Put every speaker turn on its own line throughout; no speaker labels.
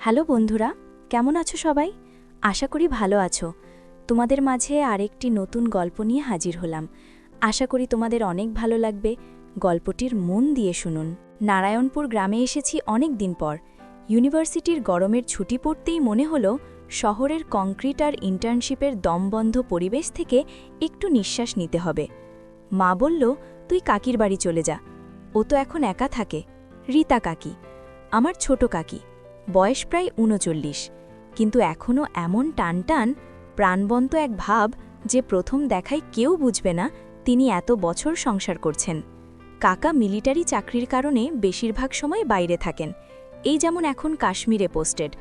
Hello বন্ধুরা, কেমন আছো সবাই? আশা করি ভালো আছো। তোমাদের মাঝে আরেকটি নতুন গল্প নিয়ে হাজির হলাম। আশা করি তোমাদের অনেক ভালো লাগবে। গল্পটির মন দিয়ে শুনুন। নারায়ণপুর গ্রামে এসেছি অনেক দিন পর। ইউনিভার্সিটির গরমের ছুটি পড়তেই মনে হলো শহরের কংক্রিট আর ইন্টার্নশিপের দমবন্ধ পরিবেশ থেকে একটু নিঃশ্বাস নিতে হবে। মা বলল, তুই কাকির বাড়ি চলে যা। ও তো এখন একা থাকে। রীতা কাকি, আমার ছোট কাকি। বয়স প্রায় উনচল্লিশ কিন্তু এখনও এমন টানটান, প্রাণবন্ত এক ভাব যে প্রথম দেখায় কেউ বুঝবে না তিনি এত বছর সংসার করছেন। কাকা মিলিটারি চাকরির কারণে বেশিরভাগ সময় বাইরে থাকেন। এই যেমন এখন কাশ্মীরে পোস্টেড।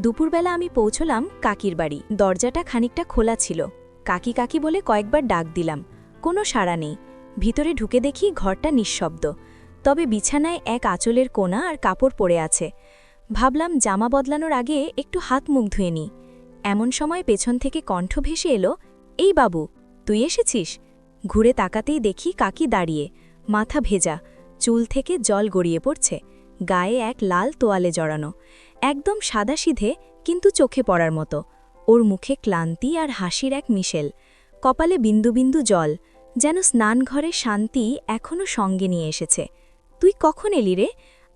দুপুরবেলা আমি পৌঁছলাম কাকির বাড়ি। দরজাটা খানিকটা খোলা ছিল। কাকি কাকি বলে কয়েকবার ডাক দিলাম। কোনো সাড়া নেই। ভিতরে ঢুকে দেখি ঘরটা নিঃশব্দ। তবে বিছানায় এক আঁচলের কোণা আর কাপড় পড়ে আছে। ভাবলাম জামা বদলানোর আগে একটু হাত মুখ ধুয়ে নি এমন সময় পেছন থেকে কণ্ঠ ভেসে এলো, এই বাবু, তুই এসেছিস? ঘুরে তাকাতেই দেখি কাকি দাঁড়িয়ে, মাথা ভেজা, চুল থেকে জল গড়িয়ে পড়ছে, গায়ে এক লাল তোয়ালে জড়ানো, একদম সাদাসিধে কিন্তু চোখে পড়ার মতো। ওর মুখে ক্লান্তি আর হাসির এক মিশেল, কপালে বিন্দু বিন্দু জল, যেন স্নানঘরে শান্তি এখনও সঙ্গে নিয়ে এসেছে। তুই কখন এলি রে?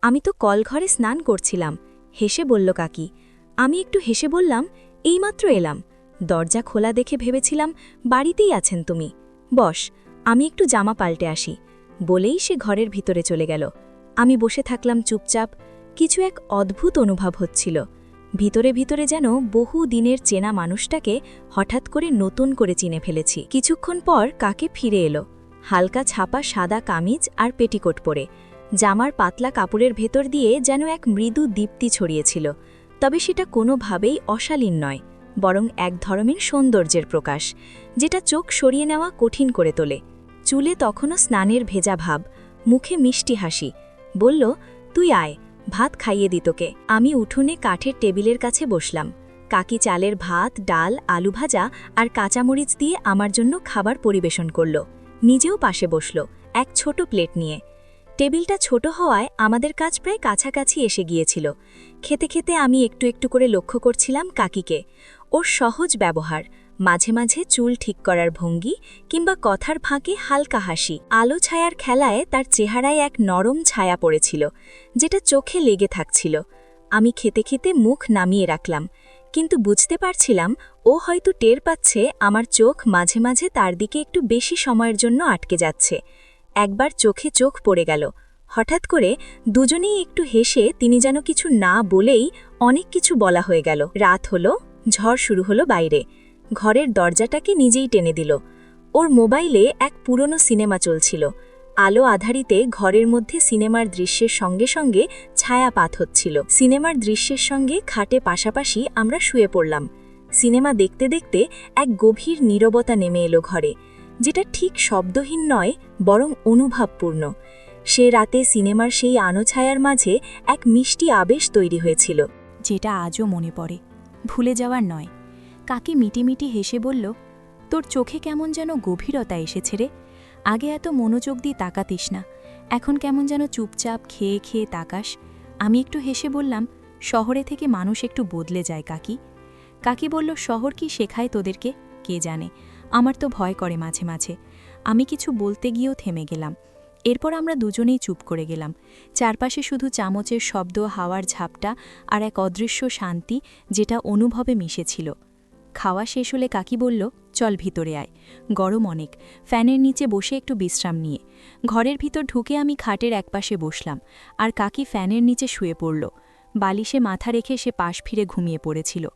আমি তো কলঘরে স্নান করছিলাম। হেসে বলল কাকি, আমি একটু হেসে বললাম এইমাত্র এলাম। দরজা খোলা দেখে ভেবেছিলাম বাড়িতেই আছেন তুমি। বস, আমি একটু জামা পাল্টে আসি। বলেই সে ঘরের ভিতরে চলে গেল। আমি বসে থাকলাম চুপচাপ। কিছু এক অদ্ভুত অনুভব হচ্ছিল। ভিতরে ভিতরে যেন বহু দিনের চেনা মানুষটাকে হঠাৎ করে নতুন করে চিনে ফেলেছি। কিছুক্ষণ পর কাকে ফিরে এলো। হালকা ছাপা সাদা কামিজ আর পেটিকোট পরে। জামার পাতলা কাপড়ের ভেতর দিয়ে যেন এক মৃদু দীপ্তি ছড়িয়েছিল, তবে সেটা কোনোভাবেই অশালীন নয়, বরং এক ধরনের সৌন্দর্যের প্রকাশ, যেটা চোখ সরিয়ে নেওয়া কঠিন করে তোলে। চুলে তখনও স্নানের ভেজা ভাব, মুখে মিষ্টি হাসি, বলল, তুই আয়, ভাত খাইয়ে দিতকে আমি উঠোনে কাঠের টেবিলের কাছে বসলাম। কাকি চালের ভাত, ডাল, আলু ভাজা আর কাঁচামরিচ দিয়ে আমার জন্য খাবার পরিবেশন করল। নিজেও পাশে বসল, এক ছোট প্লেট নিয়ে। টেবিলটা ছোট হওয়ায় আমাদের কাজ প্রায় কাছাকাছি এসে গিয়েছিল। খেতে খেতে আমি একটু একটু করে লক্ষ্য করছিলাম কাকিকে। ওর সহজ ব্যবহার, মাঝে মাঝে চুল ঠিক করার ভঙ্গি কিংবা কথার ফাঁকে হালকা হাসি। আলো ছায়ার খেলায় তার চেহারায় এক নরম ছায়া পড়েছিল, যেটা চোখে লেগে থাকছিল। আমি খেতে খেতে মুখ নামিয়ে রাখলাম, কিন্তু বুঝতে পারছিলাম ও হয়তো টের পাচ্ছে আমার চোখ মাঝে মাঝে তার দিকে একটু বেশি সময়ের জন্য আটকে যাচ্ছে। একবার চোখে চোখ পড়ে গেল। হঠাৎ করে দুজনেই একটু হেসে তিনি যেন কিছু না বলেই অনেক কিছু বলা হয়ে গেল। রাত হলো, ঝড় শুরু হলো বাইরে। ঘরের দরজাটাকে নিজেই টেনে দিল। ওর মোবাইলে এক পুরনো সিনেমা চলছিল। আলো আধারিতে ঘরের মধ্যে সিনেমার দৃশ্যের সঙ্গে সঙ্গে ছায়াপাত হচ্ছিল। সিনেমার দৃশ্যের সঙ্গে খাটে পাশাপাশি আমরা শুয়ে পড়লাম। সিনেমা দেখতে দেখতে এক গভীর নীরবতা নেমে এলো ঘরে। যেটা ঠিক শব্দহীন নয়, বরং অনুভবপূর্ণ। সে রাতে সিনেমার সেই আনোছায়ার মাঝে এক মিষ্টি আবেশ তৈরি হয়েছিল।
যেটা আজও মনে পড়ে, ভুলে যাওয়ার নয়। কাকি মিটিমিটি হেসে বলল, তোর চোখে কেমন যেন গভীরতা এসেছে রে। আগে এত মনোযোগ দিয়ে তাকাতিস না। এখন কেমন যেন চুপচাপ খেয়ে খেয়ে তাকাস আমি একটু হেসে বললাম, শহরে থেকে মানুষ একটু বদলে যায়, কাকি কাকি বলল, শহর কি শেখায় তোদেরকে? কে জানে? আমার তো ভয় করে মাঝে মাঝে। আমি কিছু বলতে গিয়েও থেমে গেলাম। এরপর আমরা দুজনেই চুপ করে গেলাম। চারপাশে শুধু চামচের শব্দ, হাওয়ার ঝাপটা আর এক অদৃশ্য শান্তি যেটা অনুভবে মিশেছিল। খাওয়া শেষ হলে কাকি বলল, চল ভিতরে আয়। গরম অনেক। ফ্যানের নিচে বসে একটু বিশ্রাম নিয়ে। ঘরের ভিতর ঢুকে আমি খাটের একপাশে বসলাম আর কাকি ফ্যানের নিচে শুয়ে পড়ল। বালিশে মাথা রেখে সে পাশ ফিরে ঘুমিয়ে পড়েছিল।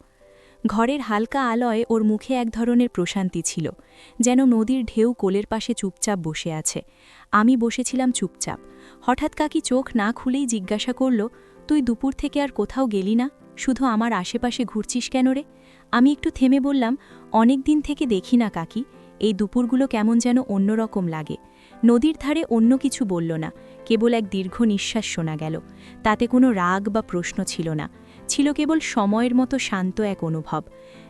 ঘরের হালকা আলয় ওর মুখে এক ধরনের প্রশান্তি ছিল, যেন নদীর ঢেউ কোলের পাশে চুপচাপ বসে আছে। আমি বসেছিলাম চুপচাপ। হঠাৎ কাকি চোখ না খুলেই জিজ্ঞাসা করল, তুই দুপুর থেকে আর কোথাও গেলি না? শুধু আমার আশেপাশে ঘুরছিস কেন রে? আমি একটু থেমে বললাম, অনেক দিন থেকে দেখি না কাকি, এই দুপুরগুলো কেমন যেন অন্যরকম লাগে। নদীর ধারে অন্য কিছু বলল না, কেবল এক দীর্ঘ নিঃশ্বাস শোনা গেল। তাতে কোনো রাগ বা প্রশ্ন ছিল না। ছিল কেবল সময়ের মতো শান্ত এক অনুভব।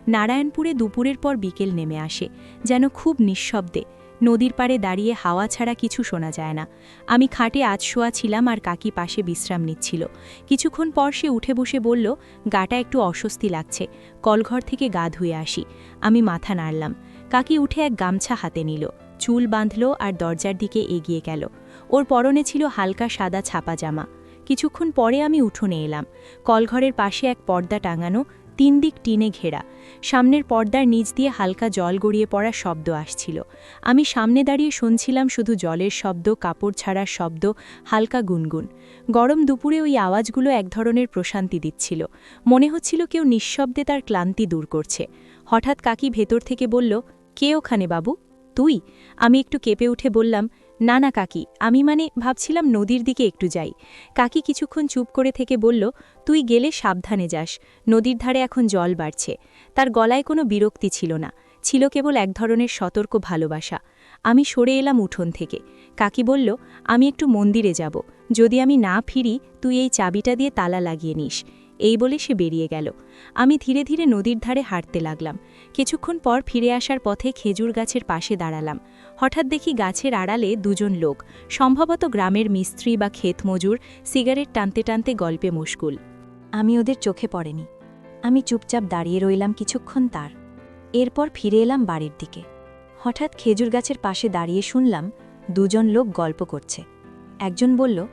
নারায়ণপুরে দুপুরের পর বিকেল নেমে আসে, যেন খুব নিঃশব্দে। নদীর পাড়ে দাঁড়িয়ে হাওয়া ছাড়া কিছু শোনা যায় না। আমি খাটে আজ শোয়া ছিলাম আর কাকি পাশে বিশ্রাম নিচ্ছিল। কিছুক্ষণ পর সে উঠে বসে বলল, গাটা একটু অস্বস্তি লাগছে। কলঘর থেকে গা ধুয়ে আসি। আমি মাথা নাড়লাম। কাকি উঠে এক গামছা হাতে নিল, চুল বাঁধল আর দরজার দিকে এগিয়ে গেল। ওর পরনে ছিল হালকা সাদা ছাপা জামা। কিছুক্ষণ পরে আমি উঠোনে এলাম। কলঘরের পাশে এক পর্দা টাঙানো তিন দিক টিনে ঘেরা। সামনের পর্দার নিচ দিয়ে হালকা জল গড়িয়ে পড়ার শব্দ আসছিল। আমি সামনে দাঁড়িয়ে শুনছিলাম শুধু জলের শব্দ, কাপড় ছাড়ার শব্দ, হালকা গুনগুন। গরম দুপুরে ওই আওয়াজগুলো এক ধরনের প্রশান্তি দিচ্ছিল। মনে হচ্ছিল কেউ নিঃশব্দে তার ক্লান্তি দূর করছে। হঠাৎ কাকি ভেতর থেকে বলল, কে ওখানে বাবু? তুই? আমি একটু কেঁপে উঠে বললাম না না, কাকি, আমি মানে ভাবছিলাম নদীর দিকে একটু যাই। কাকি কিছুক্ষণ চুপ করে থেকে বলল, তুই গেলে সাবধানে যাস, নদীর ধারে এখন জল বাড়ছে। তার গলায় কোনো বিরক্তি ছিল না, ছিল কেবল এক ধরনের সতর্ক ভালোবাসা। আমি সরে এলাম উঠোন থেকে। কাকি বলল, আমি একটু মন্দিরে যাব, যদি আমি না ফিরি, তুই এই চাবিটা দিয়ে তালা লাগিয়ে নিস। এই বলে সে বেরিয়ে গেল। আমি ধীরে ধীরে নদীর ধারে হাঁটতে লাগলাম। কিছুক্ষণ পর ফিরে আসার পথে খেজুর গাছের পাশে দাঁড়ালাম। হঠাৎ দেখি গাছের আড়ালে দুজন লোক, সম্ভবত গ্রামের মিস্ত্রি বা ক্ষেত মজুর, সিগারেট টানতে টানতে গল্পে মুশকুল।
আমি ওদের চোখে পড়েনি। আমি চুপচাপ দাঁড়িয়ে রইলাম কিছুক্ষণ তার। এরপর ফিরে এলাম বাড়ির দিকে। হঠাৎ খেজুর গাছের পাশে দাঁড়িয়ে শুনলাম দুজন লোক গল্প করছে। একজন বলল,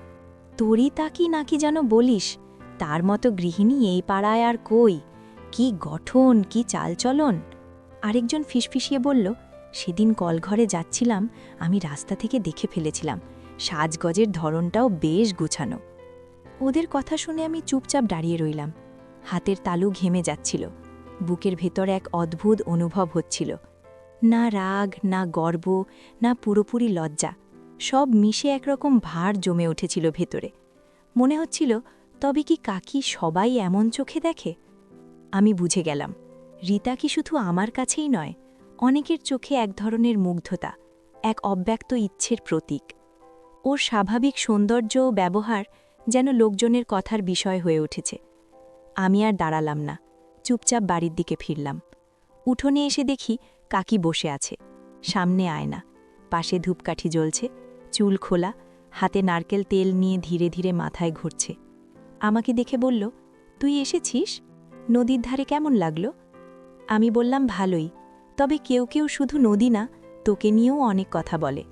তোরই তাকি নাকি যেন বলিস? তার মতো গৃহিণী এই পাড়ায় আর কই? কি গঠন, কি চালচলন? আরেকজন ফিসফিসিয়ে বলল, সেদিন কলঘরে যাচ্ছিলাম, আমি রাস্তা থেকে দেখে ফেলেছিলাম। সাজগজের ধরনটাও বেশ গুছানো। ওদের কথা শুনে আমি চুপচাপ দাঁড়িয়ে রইলাম। হাতের তালু ঘেমে যাচ্ছিল। বুকের ভেতর এক অদ্ভুত অনুভব হচ্ছিল। না রাগ, না গর্ব, না পুরোপুরি লজ্জা, সব মিশে একরকম ভার জমে উঠেছিল ভেতরে। মনে হচ্ছিল তবে কি কাকি সবাই এমন চোখে দেখে? আমি বুঝে গেলাম। রীতা কি শুধু আমার কাছেই নয়, অনেকের চোখে এক ধরনের মুগ্ধতা, এক অব্যক্ত ইচ্ছের প্রতীক। ওর স্বাভাবিক সৌন্দর্য ও ব্যবহার যেন লোকজনের কথার বিষয় হয়ে উঠেছে। আমি আর দাঁড়ালাম না, চুপচাপ বাড়ির দিকে ফিরলাম। উঠোনে এসে দেখি কাকি বসে আছে, সামনে আয়না, পাশে ধূপকাঠি জ্বলছে, চুল খোলা, হাতে নারকেল তেল নিয়ে ধীরে ধীরে মাথায় ঘুরছে। আমাকে দেখে বলল, তুই এসেছিস? নদীর ধারে কেমন লাগল? আমি বললাম, ভালোই। তবে কেউ কেউ শুধু নদী না, তোকে নিয়েও অনেক কথা বলে।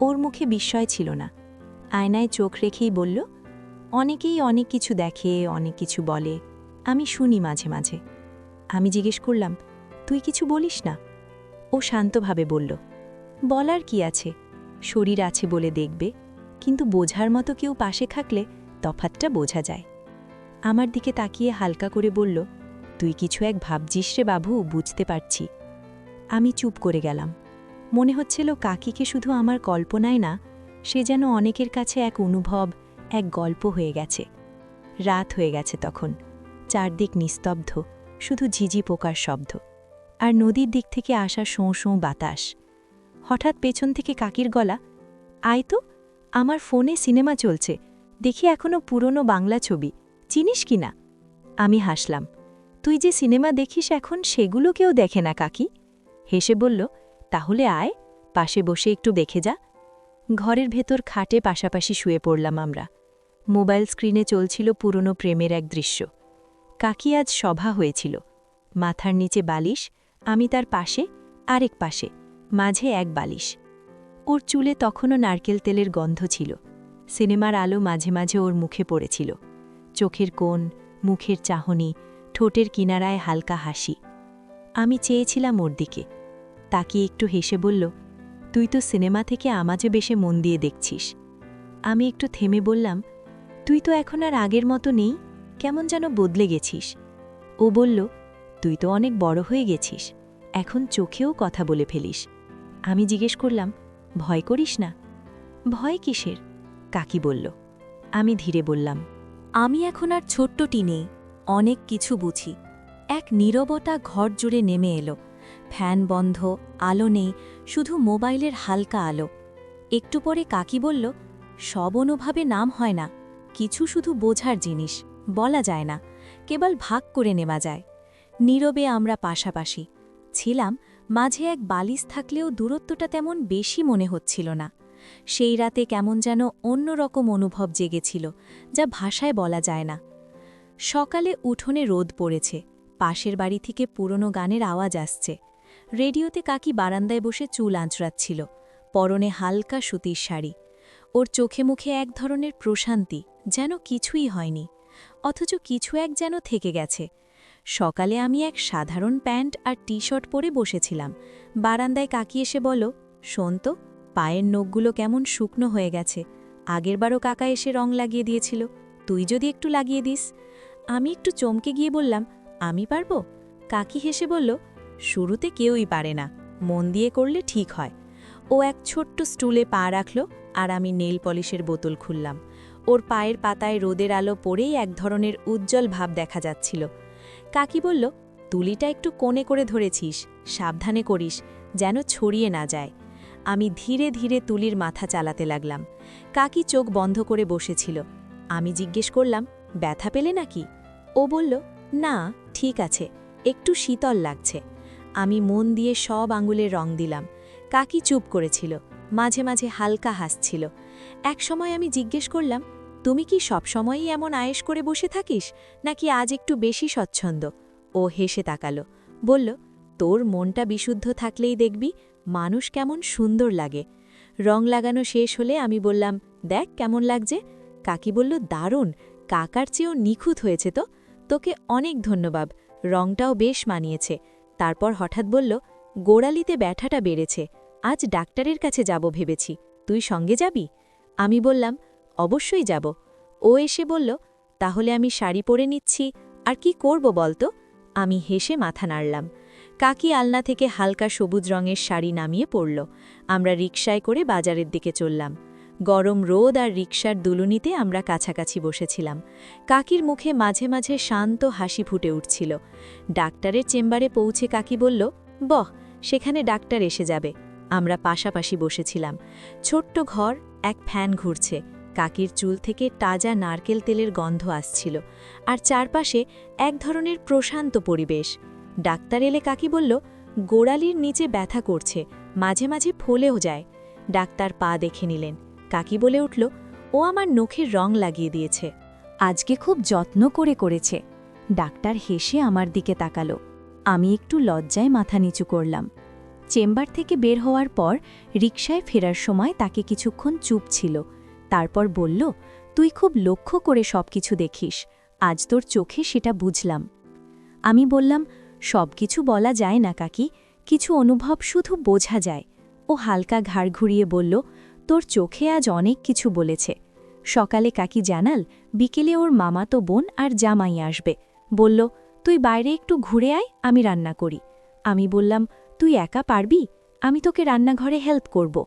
ওর মুখে বিস্ময় ছিল না। আয়নায় চোখ রেখেই বলল, অনেকেই অনেক কিছু দেখে, অনেক কিছু বলে। আমি শুনি মাঝে মাঝে। আমি জিজ্ঞেস করলাম, তুই কিছু বলিস না? ও শান্তভাবে বলল, বলার কি আছে? শরীর আছে বলে দেখবে, কিন্তু বোঝার মতো কেউ পাশে থাকলে তফাতটা বোঝা যায়। আমার দিকে তাকিয়ে হালকা করে বলল, তুই কিছু এক ভাবজিস রে বাবু, বুঝতে পারছি। আমি চুপ করে গেলাম। মনে হচ্ছিল কাকিকে শুধু আমার কল্পনায় না, সে যেন অনেকের কাছে এক অনুভব, এক গল্প হয়ে গেছে। রাত হয়ে গেছে তখন। চারদিক নিস্তব্ধ, শুধু ঝিঝি পোকার শব্দ। আর নদীর দিক থেকে আসা শোঁ শোঁ বাতাস। হঠাৎ পেছন থেকে কাকির গলা, আয় তো, আমার ফোনে সিনেমা চলছে। দেখি এখনও পুরনো বাংলা ছবি। চিনিস কি না? আমি হাসলাম। তুই যে সিনেমা দেখিস এখন সেগুলো কেউ দেখে না, কাকি। হেসে বলল, তাহলে আয়, পাশে বসে একটু দেখে যা। ঘরের ভেতর খাটে পাশাপাশি শুয়ে পড়লাম আমরা। মোবাইল স্ক্রিনে চলছিল পুরনো প্রেমের এক দৃশ্য। কাকি আজ সভা হয়েছিল। মাথার নিচে বালিশ, আমি তার পাশে, আরেক পাশে, মাঝে এক বালিশ। ওর চুলে তখনও নারকেল তেলের গন্ধ ছিল। সিনেমার আলো মাঝে মাঝে ওর মুখে পড়েছিল। চোখের কোণ, মুখের চাহনি, ঠোঁটের কিনারায় হালকা হাসি। আমি চেয়েছিলাম ওর দিকে। তাকে একটু হেসে বলল, তুই তো সিনেমা থেকে আমাজে বেশে মন দিয়ে দেখছিস। আমি একটু থেমে বললাম, তুই তো এখন আর আগের মতো নেই, কেমন যেন বদলে গেছিস। ও বলল, তুই তো অনেক বড় হয়ে গেছিস, এখন চোখেও কথা বলে ফেলিস। আমি জিজ্ঞেস করলাম, ভয় করিস না? ভয় কিসের? কাকি বলল, আমি ধীরে বললাম, আমি এখন আর ছোট্টটি নেই, অনেক কিছু বুঝি। এক নীরবতা ঘর জুড়ে নেমে এলো। ফ্যান বন্ধ, আলো নেই, শুধু মোবাইলের হালকা আলো। একটু পরে কাকি বলল, সব অনুভাবে নাম হয় না, কিছু শুধু বোঝার জিনিস, বলা যায় না, কেবল ভাগ করে নেওয়া যায়। নীরবে আমরা পাশাপাশি ছিলাম, মাঝে এক বালিশ থাকলেও দূরত্বটা তেমন বেশি মনে হচ্ছিল না। সেই রাতে কেমন যেন অন্যরকম অনুভব জেগেছিল, যা ভাষায় বলা যায় না। সকালে উঠোনে রোদ পড়েছে, পাশের বাড়ি থেকে পুরনো গানের আওয়াজ আসছে। রেডিওতে কাকি বারান্দায় বসে চুল আঁচড়াচ্ছিল, পরনে হালকা সুতির শাড়ি। ওর চোখে মুখে এক ধরনের প্রশান্তি, যেন কিছুই হয়নি, অথচ কিছু এক যেন থেকে গেছে। সকালে আমি এক সাধারণ প্যান্ট আর টি শার্ট পরে বসেছিলাম। বারান্দায় কাকি এসে বলো শোন তো পায়ের নখগুলো কেমন শুকনো হয়ে গেছে। আগেরবারও কাকা এসে রং লাগিয়ে দিয়েছিল। তুই যদি একটু লাগিয়ে দিস। আমি একটু চমকে গিয়ে বললাম, আমি পারব? কাকি হেসে বলল, শুরুতে কেউই পারে না। মন দিয়ে করলে ঠিক হয়। ও এক ছোট্ট স্টুলে পা রাখল আর আমি নেল পলিশের বোতল খুললাম। ওর পায়ের পাতায় রোদের আলো পড়েই এক ধরনের উজ্জ্বল ভাব দেখা যাচ্ছিল। কাকি বলল, তুলিটা একটু কোণে করে ধরেছিস। সাবধানে করিস, যেন ছড়িয়ে না যায়। আমি ধীরে ধীরে তুলির মাথা চালাতে লাগলাম। কাকি চোখ বন্ধ করে বসেছিল। আমি জিজ্ঞেস করলাম, ব্যথা পেলে নাকি? ও বলল, না, ঠিক আছে, একটু শীতল লাগছে। আমি মন দিয়ে সব আঙুলে রং দিলাম। কাকি চুপ করেছিল, মাঝে মাঝে হালকা হাসছিল। একসময় আমি জিজ্ঞেস করলাম, তুমি কি সবসময়ই এমন আয়েস করে বসে থাকিস, নাকি আজ একটু বেশি স্বচ্ছন্দ? ও হেসে তাকালো, বলল, তোর মনটা বিশুদ্ধ থাকলেই দেখবি মানুষ কেমন সুন্দর লাগে। রং লাগানো শেষ হলে আমি বললাম, দেখ কেমন লাগছে। কাকি বলল, দারুণ। কাকার চেয়েও নিখুঁত হয়েছে তো। তোকে অনেক ধন্যবাদ। রংটাও বেশ মানিয়েছে। তারপর হঠাৎ বলল, গোড়ালিতে ব্যথাটা বেড়েছে। আজ ডাক্তারের কাছে যাব ভেবেছি। তুই সঙ্গে যাবি? আমি বললাম, অবশ্যই যাব। ও এসে বলল, তাহলে আমি শাড়ি পরে নিচ্ছি। আর কি করব বলতো? আমি হেসে মাথা নাড়লাম। কাকি আলনা থেকে হালকা সবুজ রঙের শাড়ি নামিয়ে পড়ল। আমরা রিকশায় করে বাজারের দিকে চললাম। গরম রোদ আর রিকশার দুলুনিতে আমরা কাছাকাছি বসেছিলাম। কাকির মুখে মাঝে মাঝে শান্ত হাসি ফুটে উঠছিল। ডাক্তারের চেম্বারে পৌঁছে কাকি বলল, বহ, সেখানে ডাক্তার এসে যাবে। আমরা পাশাপাশি বসেছিলাম। ছোট্ট ঘর, এক ফ্যান ঘুরছে। কাকির চুল থেকে তাজা নারকেল তেলের গন্ধ আসছিল। আর চারপাশে এক ধরনের প্রশান্ত পরিবেশ। ডাক্তার এলে কাকি বলল, গোড়ালির নিচে ব্যথা করছে, মাঝে মাঝে ফোলেও যায়। ডাক্তার পা দেখে নিলেন। কাকি বলে উঠল, ও আমার নখের রং লাগিয়ে দিয়েছে। আজকে খুব যত্ন করে করেছে। ডাক্তার হেসে আমার দিকে তাকালো। আমি একটু লজ্জায় মাথা নিচু করলাম। চেম্বার থেকে বের হওয়ার পর রিকশায় ফেরার সময় তাকে কিছুক্ষণ চুপ ছিল। তারপর বলল, তুই খুব লক্ষ্য করে সব কিছু দেখিস। আজ তোর চোখে সেটা বুঝলাম। আমি বললাম সব কিছু বলা যায় না, কাকি। কিছু অনুভব শুধু বোঝা যায়। ও হালকা ঘাড় ঘুরিয়ে বলল, তোর চোখে আজ অনেক কিছু বলেছে। সকালে কাকি জানাল, বিকেলে ওর মামাতো বোন আর জামাই আসবে। বলল, তুই বাইরে একটু ঘুরে আয়, আমি রান্না করি। আমি বললাম, তুই একা পারবি? আমি তোকে রান্নাঘরে হেল্প করব।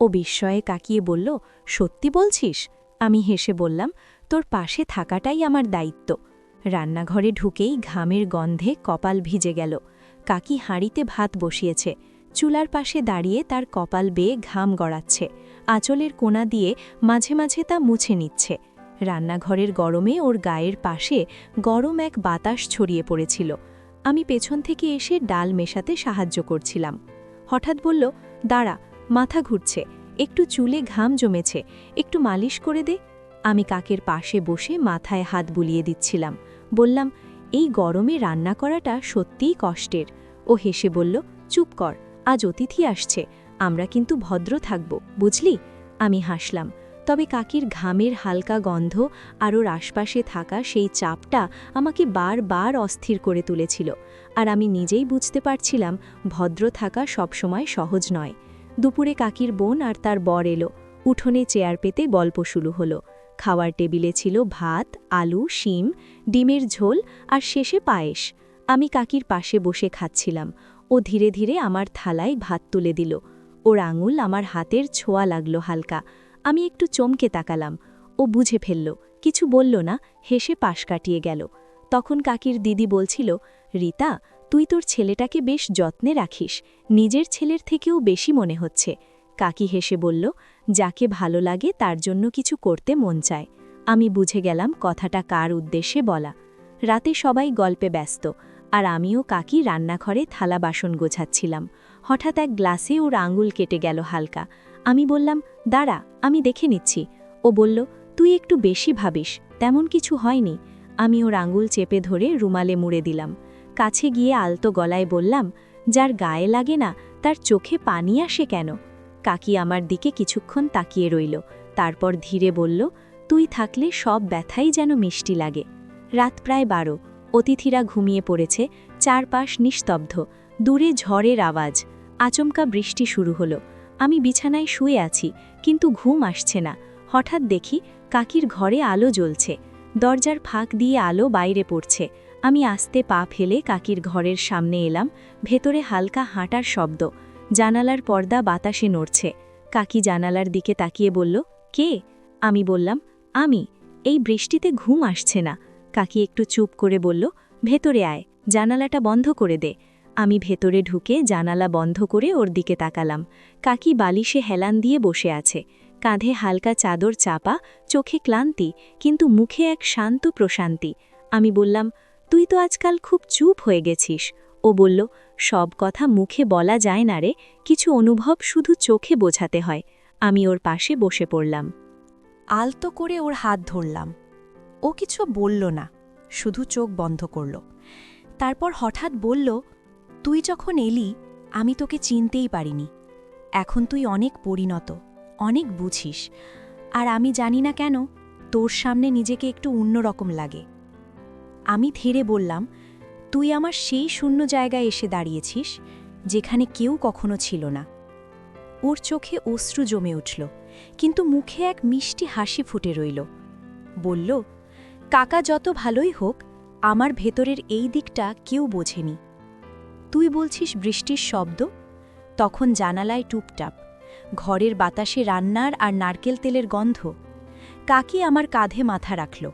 ও বিস্ময়ে কাকিয়ে বলল, সত্যি বলছিস? আমি হেসে বললাম, তোর পাশে থাকাটাই আমার দায়িত্ব। রান্নাঘরে ঢুকেই ঘামের গন্ধে কপাল ভিজে গেল। কাকি হাঁড়িতে ভাত বসিয়েছে। চুলার পাশে দাঁড়িয়ে তার কপাল বেয়ে ঘাম গড়াচ্ছে। আঁচলের কোনা দিয়ে মাঝে মাঝে তা মুছে নিচ্ছে। রান্নাঘরের গরমে ওর গায়ের পাশে গরম এক বাতাস ছড়িয়ে পড়েছিল। আমি পেছন থেকে এসে ডাল মেশাতে সাহায্য করছিলাম। হঠাৎ বলল, দাঁড়া, মাথা ঘুরছে। একটু চুলে ঘাম জমেছে। একটু মালিশ করে দে। আমি কাকের পাশে বসে মাথায় হাত বুলিয়ে দিচ্ছিলাম। বললাম, এই গরমে রান্না করাটা সত্যিই কষ্টের। ও হেসে বলল, চুপ কর, আজ অতিথি আসছে, আমরা কিন্তু ভদ্র থাকব, বুঝলি? আমি হাসলাম, তবে কাকির ঘামের হালকা গন্ধ আর ওর আশপাশে থাকা সেই চাপটা আমাকে বারবার অস্থির করে তুলেছিল, আর আমি নিজেই বুঝতে পারছিলাম ভদ্র থাকা সবসময় সহজ নয়। দুপুরে কাকির বোন আর তার বর এলো, উঠোনে চেয়ার পেতে গল্প শুরু হলো। খাওয়ার টেবিলে ছিল ভাত, আলু, শিম, ডিমের ঝোল আর শেষে পায়েস। আমি কাকির পাশে বসে খাচ্ছিলাম। ও ধীরে ধীরে আমার থালায় ভাত তুলে দিল। ওর আঙুল আমার হাতের ছোঁয়া লাগল হালকা। আমি একটু চমকে তাকালাম। ও বুঝে ফেলল, কিছু বলল না, হেসে পাশ কাটিয়ে গেল। তখন কাকির দিদি বলছিল, রিতা, তুই তোর ছেলেটাকে বেশ যত্নে রাখিস। নিজের ছেলের থেকেও বেশি মনে হচ্ছে। কাকি হেসে বলল, যাকে ভালো লাগে তার জন্য কিছু করতে মন চায়। আমি বুঝে গেলাম কথাটা কার উদ্দেশ্যে বলা। রাতে সবাই গল্পে ব্যস্ত, আর আমিও কাকি রান্নাঘরে থালা বাসন গোছাচ্ছিলাম। হঠাৎ এক গ্লাসে ওর আঙুল কেটে গেল হালকা। আমি বললাম, দাঁড়া, আমি দেখে নিচ্ছি। ও বলল, তুই একটু বেশি ভাবিস, তেমন কিছু হয়নি। আমি ওর আঙুল চেপে ধরে রুমালে মুড়ে দিলাম। কাছে গিয়ে আলতো গলায় বললাম, যার গায়ে লাগে না, তার চোখে পানি আসে কেন? কাকি আমার দিকে কিছুক্ষণ তাকিয়ে রইল, তারপর ধীরে বলল, তুই থাকলে সব ব্যথাই যেন মিষ্টি লাগে। রাত প্রায় বারো, অতিথিরা ঘুমিয়ে পড়েছে, চারপাশ নিস্তব্ধ, দূরে ঝড়ের আওয়াজ, আচমকা বৃষ্টি শুরু হলো। আমি বিছানায় শুয়ে আছি, কিন্তু ঘুম আসছে না। হঠাৎ দেখি কাকির ঘরে আলো জ্বলছে, দরজার ফাঁক দিয়ে আলো বাইরে পড়ছে। আমি আস্তে পা ফেলে কাকির ঘরের সামনে এলাম, ভেতরে হালকা হাঁটার শব্দ জানালার পর্দা বাতাসে নড়ছে। কাকি জানালার দিকে তাকিয়ে বলল, কে? আমি বললাম, আমি। এই বৃষ্টিতে ঘুম আসছে না। কাকি একটু চুপ করে বলল, ভেতরে আয়, জানালাটা বন্ধ করে দে। আমি ভেতরে ঢুকে জানালা বন্ধ করে ওর দিকে তাকালাম। কাকি বালিশে হেলান দিয়ে বসে আছে। কাঁধে হালকা চাদর চাপা, চোখে ক্লান্তি, কিন্তু মুখে এক শান্ত প্রশান্তি। আমি বললাম, তুই তো আজকাল খুব চুপ হয়ে গেছিস। ও বলল সব কথা মুখে বলা যায় না রে, কিছু অনুভব শুধু চোখে বোঝাতে হয়। আমি ওর পাশে বসে পড়লাম।
আলতো করে ওর হাত ধরলাম। ও কিছু বলল না, শুধু চোখ বন্ধ করল। তারপর হঠাৎ বলল, তুই যখন এলি, আমি তোকে চিনতেই পারিনি। এখন তুই অনেক পরিণত, অনেক বুঝিস। আর আমি জানি না কেন, তোর সামনে নিজেকে একটু অন্যরকম লাগে। আমি ধীরে বললাম তুই আমার সেই শূন্য জায়গায় এসে দাঁড়িয়েছিস, যেখানে কেউ কখনো ছিল না। ওর চোখে অশ্রু জমে উঠল, কিন্তু মুখে এক মিষ্টি হাসি ফুটে রইল। বলল, কাকা যত ভালোই হোক, আমার ভেতরের এই দিকটা কেউ বোঝেনি। তুই বলছিস বৃষ্টির শব্দ? তখন জানালায় টুপটাপ, ঘরের বাতাসে রান্নার আর নারকেল তেলের গন্ধ। কাকি আমার কাঁধে মাথা রাখল।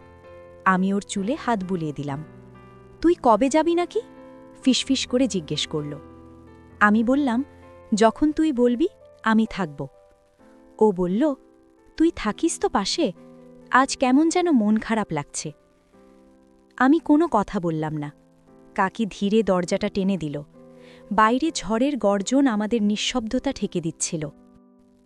আমি ওর চুলে হাত বুলিয়ে দিলাম। তুই কবে যাবি নাকি? ফিসফিস করে জিজ্ঞেস করল। আমি বললাম, যখন তুই বলবি, আমি থাকব। ও বলল, তুই থাকিস তো পাশে, আজ কেমন যেন মন খারাপ লাগছে। আমি কোনো কথা বললাম না। কাকি ধীরে দরজাটা টেনে দিল। বাইরে ঝড়ের গর্জন আমাদের নিঃশব্দতা ঠেকে দিচ্ছিল।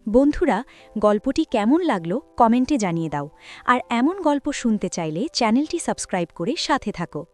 বন্ধুরা, গল্পটি কেমন লাগল কমেন্টে জানিয়ে দাও, আর এমন গল্প শুনতে চাইলে চ্যানেলটি সাবস্ক্রাইব করে সাথে থাকো।